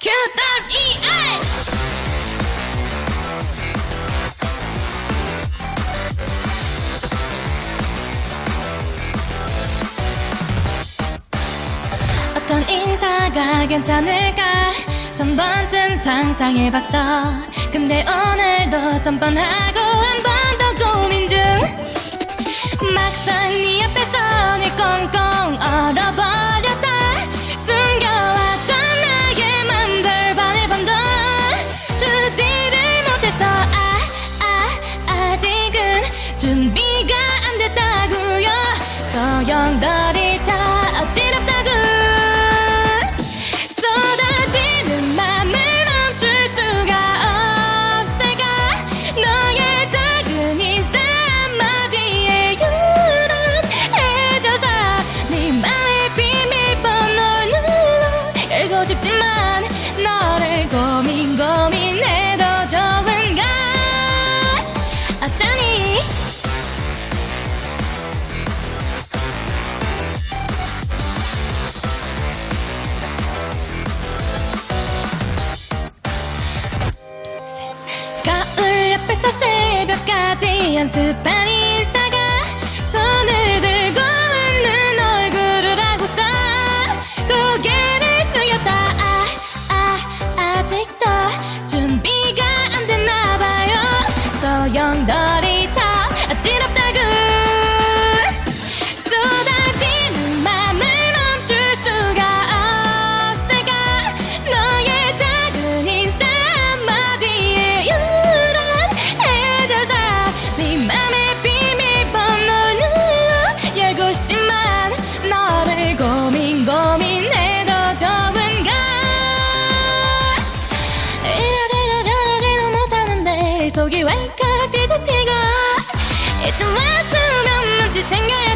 QREI 어떤 인사가 괜찮을까? 전번쯤 상상해봤어. 근데 오늘도 전번하고 한번. 하얀 스판 인사가 손을 들고 웃는 얼굴을 하고서 고개를 숙였다. 아, 아, 아직도 준비가 안 됐나 봐요. 소용돌이처 아찔없다. 속이 왈칵 뒤집히고 이쯤 왔으면 눈치 챙겨야